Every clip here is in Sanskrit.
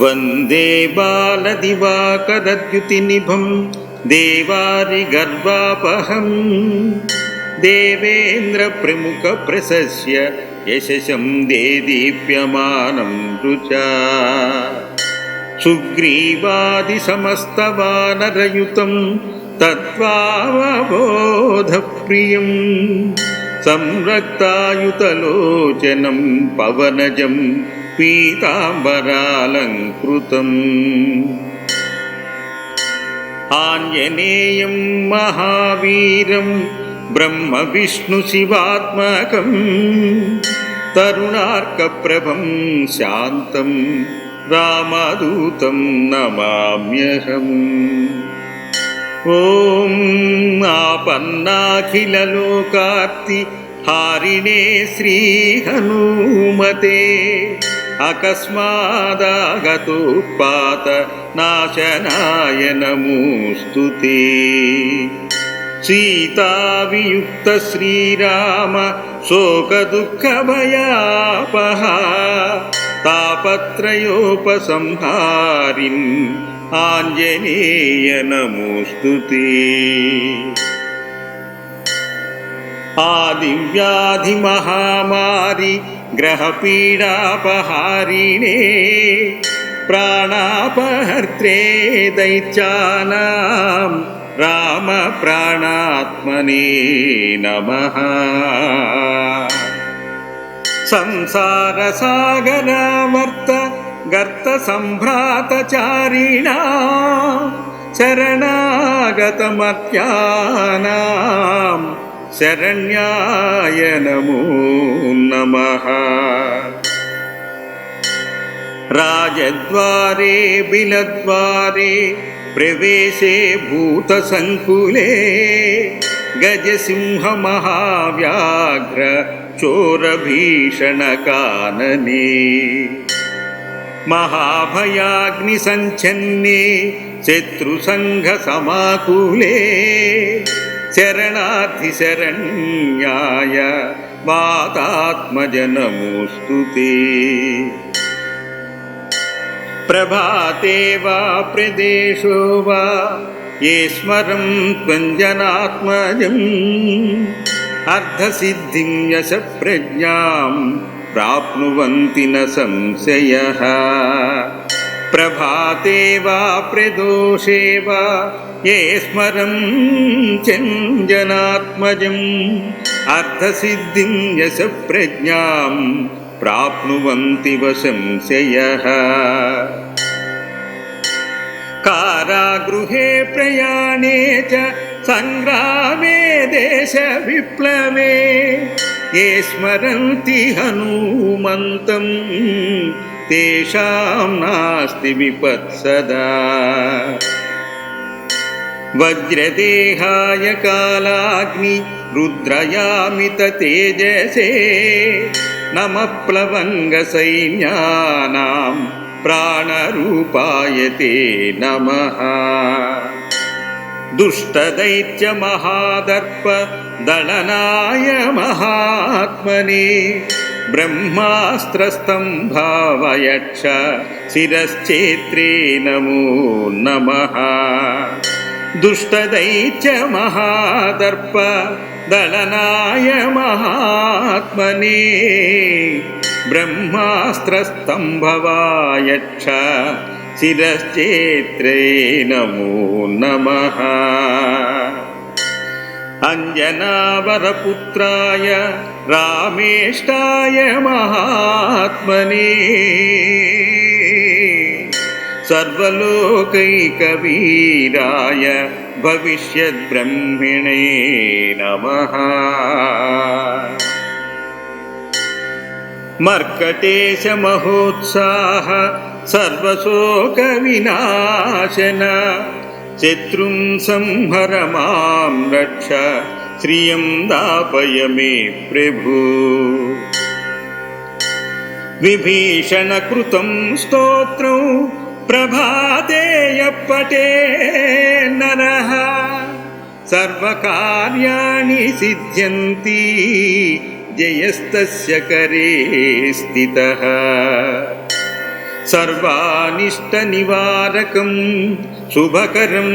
वन्दे बालदिवाकरद्युतिनिभं देवारिगर्वापहम् देवेन्द्रप्रमुखप्रशस्य यशसं देदीप्यमानं रुचा सुग्रीवादिसमस्तवानरयुतं तत्त्वावबोधप्रियम् संरक्तायुतलोचनं पवनजं पीताम्बरालङ्कृतम् आञ्जनेयं महावीरं ब्रह्मविष्णुशिवात्मकं तरुणार्कप्रभं शान्तं रामदूतं नमाम्यहम् ॐ आपन्नाखिललोकार्ति हारिणे श्रीहनुमते अकस्मादागतोत्पात नाशनाय नमोऽस्तु ते। सीतावियुक्त श्रीराम शोकदुःखभयापः तापत्रयोपसंहारिन् आञ्जनेय नमोऽस्तु ते। आदिव्याधिमहामारि ग्रहपीडापहारिणे प्राणापहर्त्रे दैत्यानां रामप्राणात्मने नमः। संसारसागरावर्त गर्तसम्भ्रातचारिणा शरणागतमत्यानां शरण्याय नमो नमः। राजद्वारे बिलद्वारे प्रवेशे भूतसङ्कुले गजसिंहमहाव्याघ्र चोरभीषणकानने महाभयाग्निसञ्छन्ने शत्रुसङ्घसमाकुले शरणार्थिशरण्याय वातात्मजनमोऽस्तु ते। प्रभाते वा प्रदेशो वा ये स्मरं त्वञ्जनात्मजम्। अर्धसिद्धिं यशप्रज्ञां प्राप्नुवन्ति न संशयः। प्रभाते वा प्रदोषे वा ये स्मरं चञ्जनात्मजम् अर्धसिद्धिं यशप्रज्ञां प्राप्नुवन्ति वशंशयः। कारागृहे प्रयाणे च सङ्ग्रामे देशविप्लवे ये स्मरन्ति हनूमन्तं तेषां नास्ति विपत्सदा वज्रदेहाय कालाग्नि रुद्रयामित तेजसे नमः प्लवङ्गसैन्यानां प्राणरूपाय ते नमः। दुष्टदैत्यमहादर्प दलनाय महात्मने ब्रह्मास्त्रस्तम्भावयक्ष शिरश्चेत्रे नमो नमः दुष्टदैत्यमहादर्प दलनाय महात्मने ब्रह्मास्त्रस्तम्भवायक्ष शिरश्चेत्रे नमो नमः। अञ्जनावरपुत्राय रामेष्टाय महात्मने सर्वलोकैकवीराय भविष्यद्ब्रह्मिणे नमः। मर्कटेशमहोत्साह सर्वशोकविनाशन शत्रुं संहर मां रक्ष श्रियं दापय मे प्रभु। विभीषणकृतं स्तोत्रं प्रभाते यः पटे नरः। सर्वकार्याणि सिद्ध्यन्ति जयस्तस्य करे स्थितः। सर्वानिष्टनिवारकं शुभकरं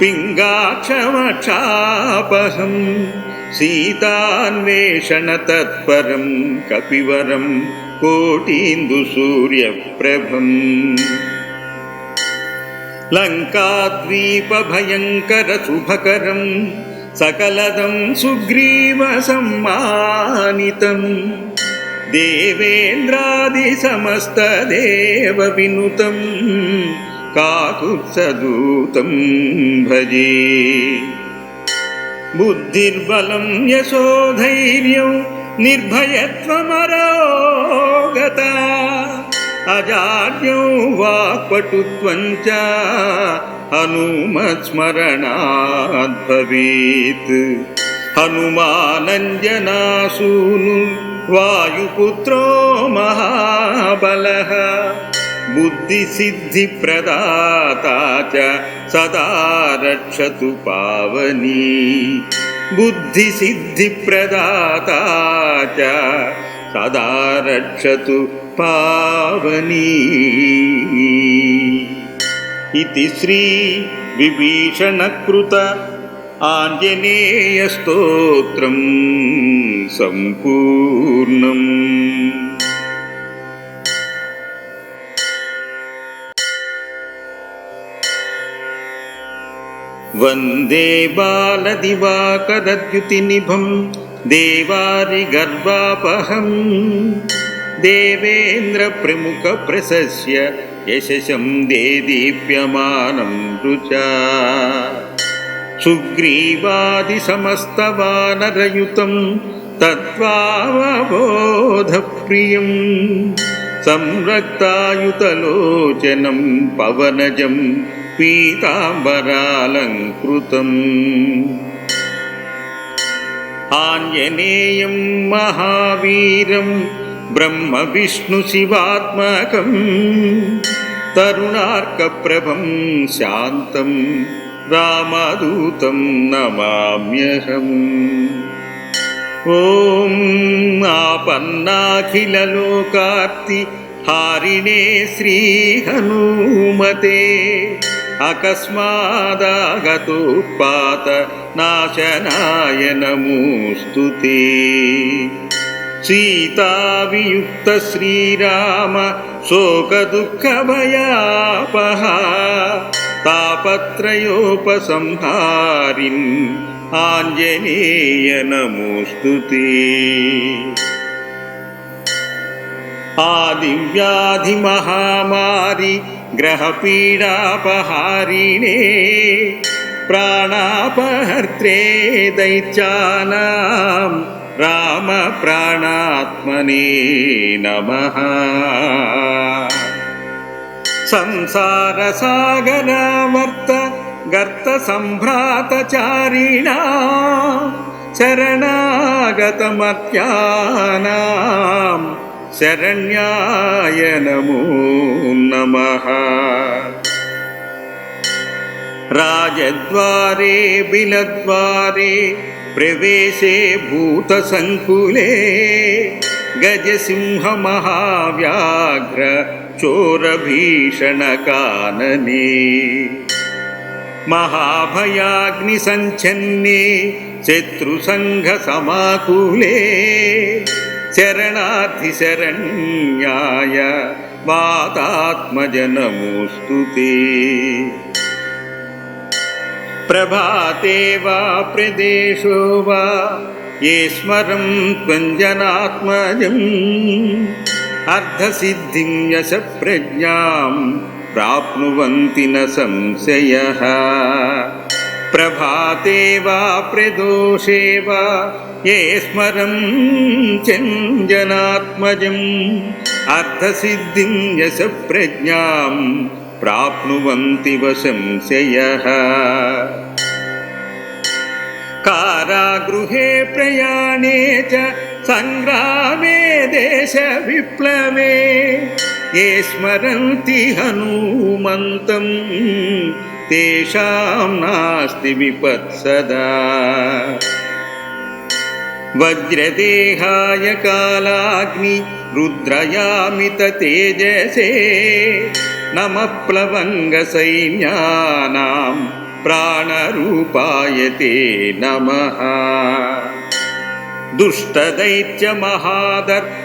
पिङ्गाक्षमक्षापहं सीतान्वेषणतत्परं कपिवरं कोटीन्दुसूर्यप्रभम् लङ्काद्वीपभयङ्करशुभकरं सकलदं सुग्रीवसम्मानितम्। देवेन्द्रादिसमस्तदेवविनुतं काकुत्सदूतं भजे। बुद्धिर्बलं यशोधैर्यं निर्भयत्वमरोगता అజాడ్యం వాక్పటుత్వం చ హనుమస్మరణాద్భవీత్. హనుమానంజనాసూను వాయుపుత్రో మహాబల. బుద్ధిసిద్ధిప్రదాత సదా రక్షతు పావనీ. బుద్ధిసిద్ధిప్రదాత సదా రక్షతు पावनी। इति श्रीविभीषणकृत आञ्जनेयस्तोत्रं सम्पूर्णम्। वन्दे बालदिवाकरद्युतिनिभं देवारिगर्वापहम् देवेन्द्रप्रमुखप्रशस्य यशसं देदीप्यमानं रुचा सुग्रीवादिसमस्तवानरयुतं तत्त्वावबोधप्रियं संरक्तायुतलोचनं पवनजं पीताम्बरालङ्कृतम् आञ्जनेयं महावीरं ब्रह्मविष्णुशिवात्मकं तरुणार्कप्रभं शान्तम् रामदूतं नमाम्यहम् ॐ आपन्नाखिललोकार्ति हारिणे श्रीहनुमते अकस्मादागतोत्पात नाशनाय नमोऽस्तु ते सीतावियुक्तश्रीराम शोकदुःखभयापहा तापत्रयोपसंहारिन् आञ्जनेय नमोऽस्तु ते। आदिव्याधिमहामारि ग्रहपीडापहारिणे प्राणापहर्त्रे दैत्यानां रामप्राणात्मने नमः। संसारसागरावर्त गर्तसम्भ्रातचारिणा शरणागतमत्यानां शरण्याय नमो नमः राजद्वारे बिलद्वारे प्रवेशे भूतसङ्कुले गजसिंहमहाव्याघ्र चोरभीषणकानने महाभयाग्निसञ्छन्ने शत्रुसङ्घसमाकुले शरणार्थिशरण्याय वातात्मजनमोऽस्तु ते प्रभाते वा प्रदेशो वा ये स्मरं त्वञ्जनात्मजम् अर्धसिद्धिं यशप्रज्ञां प्राप्नुवन्ति न संशयः। प्रभाते वा प्रदोषे वा ये स्मरं चञ्जनात्मजम् अर्थसिद्धिं यशप्रज्ञां प्राप्नुवन्ति वशंशयः। कारागृहे प्रयाणे च सङ्ग्रामे देशविप्लवे ये स्मरन्ति हनूमन्तं तेषां नास्ति विपत्सदा वज्रदेहाय कालाग्नि रुद्रयामिततेजसे नमः प्लवङ्गसैन्यानां प्राणरूपाय ते नमः। दुष्टदैत्यमहादर्प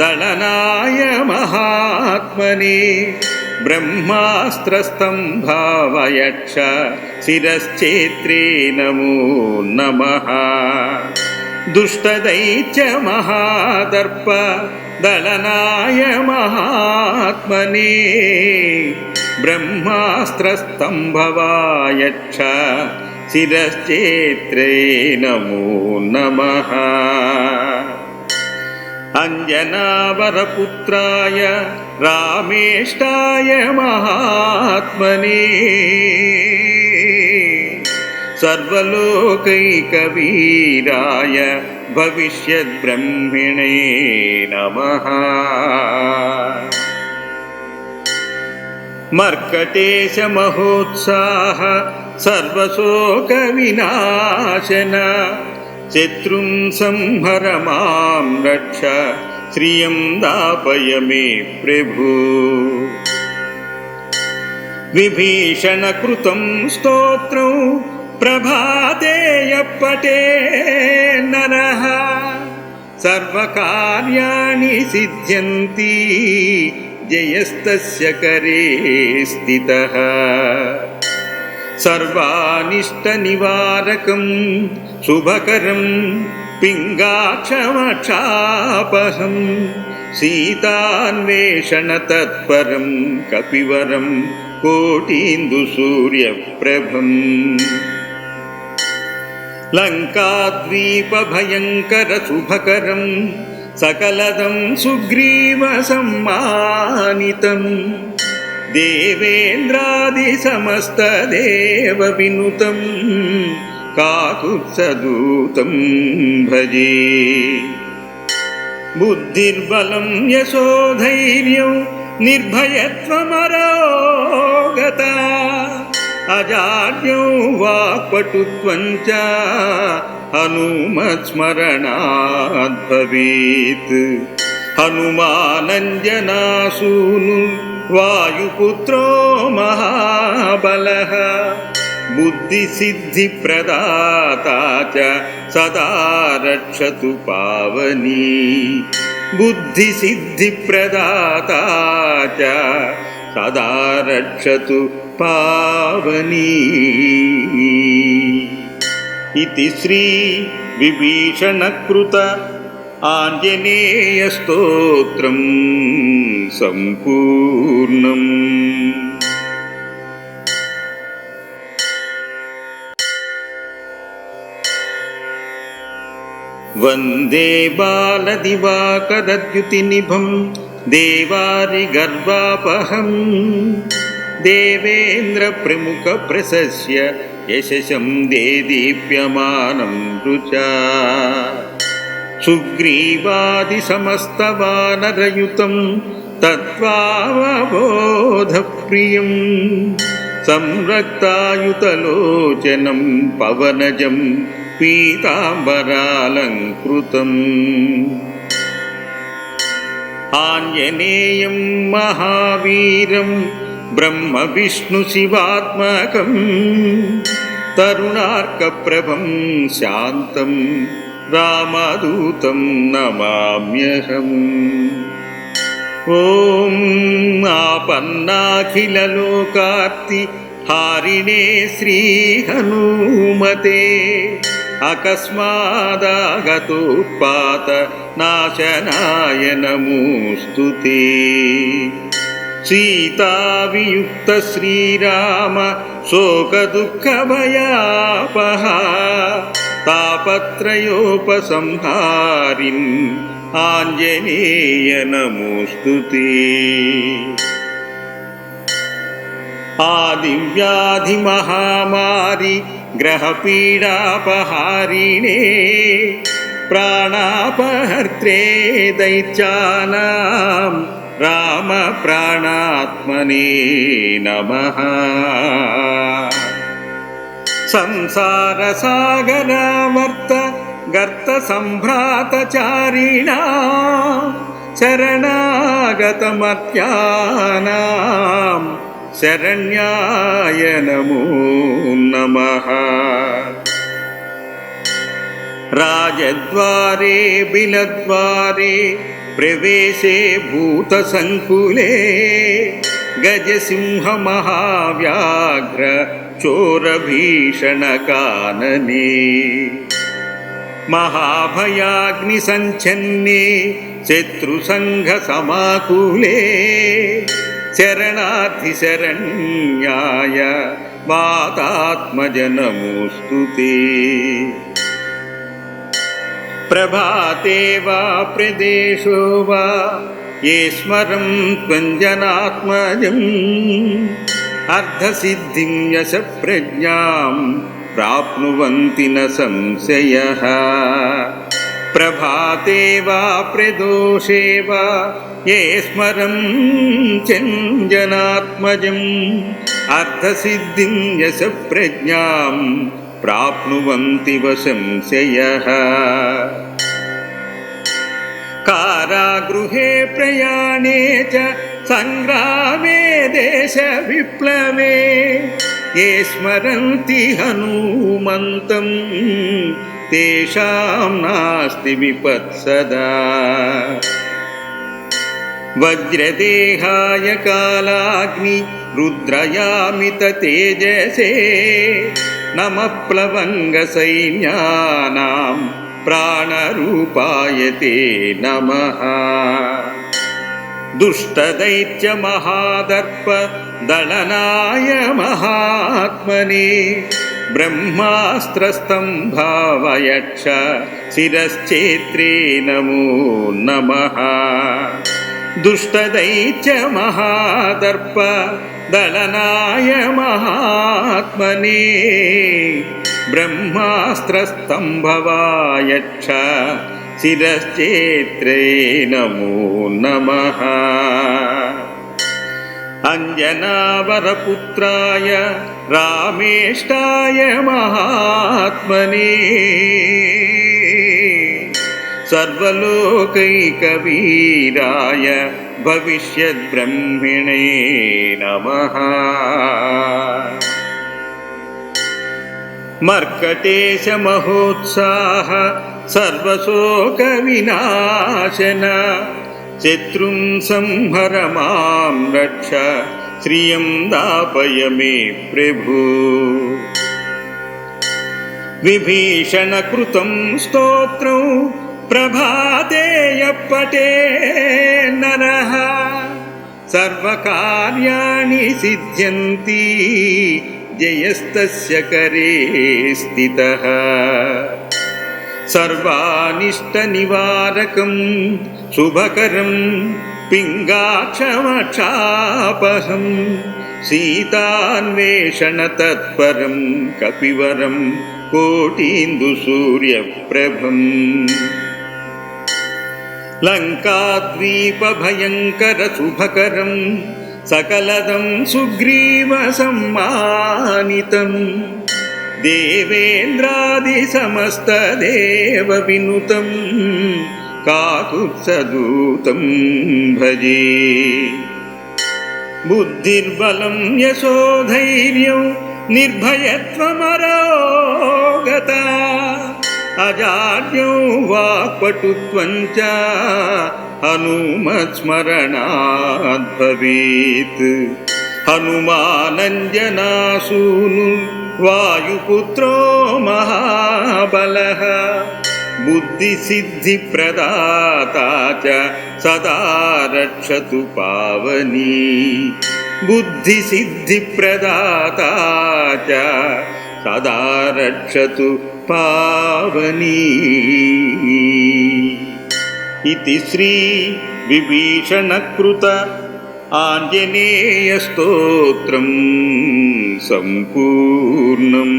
दलनाय महात्मने ब्रह्मास्त्रस्तम्भावयक्ष शिरश्चेत्रे नमो नमः। दुष्टदैत्यमहादर्प दलनाय महात्मने ब्रह्मास्त्रस्तम्भवायच्छ शिरश्चेत्रे नमो नमः। अञ्जनावरपुत्राय रामेष्टाय महात्मने सर्वलोकैकवीराय भविष्यद्ब्रह्मिणे नमः। मर्कटेशमहोत्साह सर्वशोकविनाशन शत्रुं संहर मां रक्ष श्रियं दापय मे प्रभु। विभीषणकृतं स्तोत्रं प्रभाते यः पटे नरः सर्वकार्याणि सिद्ध्यन्ति जयस्तस्य करे स्थितः। सर्वानिष्टनिवारकं शुभकरं पिङ्गाक्षमक्षापहं सीतान्वेषणतत्परं कपिवरं कोटीन्दुसूर्यप्रभम् लङ्काद्वीपभयङ्करशुभकरं सकलदं सुग्रीवसम्मानितम्। देवेन्द्रादिसमस्तदेवविनुतं काकुत्सदूतं भजे। बुद्धिर्बलं यशोधैर्यं निर्भयत्वमरोगता अजाड्यं वाक्पटुत्वं च हनुमत्स्मरणाद्भवेत् हनुमानञ्जनासूनु वायुपुत्रो महाबलः। बुद्धिसिद्धिप्रदाता च सदा रक्षतु पावनी। बुद्धिसिद्धिप्रदाता च सदा रक्षतु पावनी। इति श्रीविभीषणकृत आञ्जनेयस्तोत्रं सम्पूर्णम्। वन्दे बालदिवाकरद्युतिनिभं देवारिगर्वापहम् देवेन्द्रप्रमुखप्रशस्य यशसं देदीप्यमानं रुचा सुग्रीवादिसमस्तवानरयुतं तत्त्वावबोधप्रियं संरक्तायुतलोचनं पवनजं पीताम्बरालङ्कृतम् आञ्जनेयं महावीरं ब्रह्मविष्णुशिवात्मकं तरुणार्कप्रभं शान्तम् रामदूतं नमाम्यहम् ॐ आपन्नाखिललोकार्ति हारिणे श्रीहनुमते अकस्मादागतोत्पात नाशनाय नमोऽस्तु ते सीतावियुक्त श्रीराम शोकदुःखभयापहा तापत्रयोपसंहारिन् आञ्जनेय नमोऽस्तु ते। आदिव्याधिमहामारि ग्रहपीडापहारिणे प्राणापहर्त्रे दैत्यानां रामप्राणात्मने नमः। संसारसागरावर्त गर्तसम्भ्रातचारिणा शरणागतमत्यानां शरण्याय नमो नमः। राजद्वारे बिलद्वारे प्रवेशे भूतसङ्कुले गजसिंहमहाव्याघ्र चोरभीषणकानने महाभयाग्निसञ्छन्ने शत्रुसङ्घसमाकुले शरणार्थिशरण्याय वातात्मजनमोऽस्तु ते प्रभाते वा प्रदेशो वा ये स्मरं त्वञ्जनात्मजम् अर्धसिद्धिं यशप्रज्ञां प्राप्नुवन्ति न संशयः। प्रभाते वा प्रदोषे वा ये स्मरं चञ्जनात्मजम् अर्धसिद्धिं यशप्रज्ञां प्राप्नुवन्ति वशंशयः। कारागृहे प्रयाणे च सङ्ग्रामे देशविप्लवे ये स्मरन्ति हनूमन्तं तेषां नास्ति विपत्सदा वज्रदेहाय कालाग्नि रुद्रयामिततेजसे नमः प्लवङ्गसैन्यानां प्राणरूपाय ते नमः। दुष्टदैत्यमहादर्प दलनाय महात्मने ब्रह्मास्त्रस्तम्भावयक्ष शिरश्चेत्रे नमो नमः। दुष्टदैत्यमहादर्प दलनाय महात्मने ब्रह्मास्त्रस्तम्भवायच्छ शिरश्चेत्रे नमो नमः। अञ्जनावरपुत्राय रामेष्टाय महात्मने सर्वलोकैकवीराय भविष्यद्ब्रह्मिणे नमः। मर्कटेशमहोत्साह सर्वशोकविनाशन शत्रुं संहर मां रक्ष श्रियं दापय मे प्रभु। विभीषणकृतं स्तोत्रं प्रभाते यः पटे नरः सर्वकार्याणि सिद्ध्यन्ति जयस्तस्य करे स्थितः। सर्वानिष्टनिवारकं शुभकरं पिङ्गाक्षमक्षापहं सीतान्वेषणतत्परं कपिवरं कोटीन्दुसूर्यप्रभम् लङ्काद्वीपभयङ्करशुभकरं सकलदं सुग्रीवसम्मानितम्। देवेन्द्रादिसमस्तदेवविनुतं काकुत्सदूतं भजे। बुद्धिर्बलं यशोधैर्यं निर्भयत्वमरोगता अजाड्यं वाक्पटुत्वं च हनुमत्स्मरणाद्भवेत् हनुमानञ्जनासूनु वायुपुत्रो महाबलः। बुद्धिसिद्धिप्रदाता च सदा रक्षतु पावनी। बुद्धिसिद्धिप्रदाता च सदा रक्षतु पावनी इति श्रीविभीषणकृत आञ्जनेयस्तोत्रं सम्पूर्णम्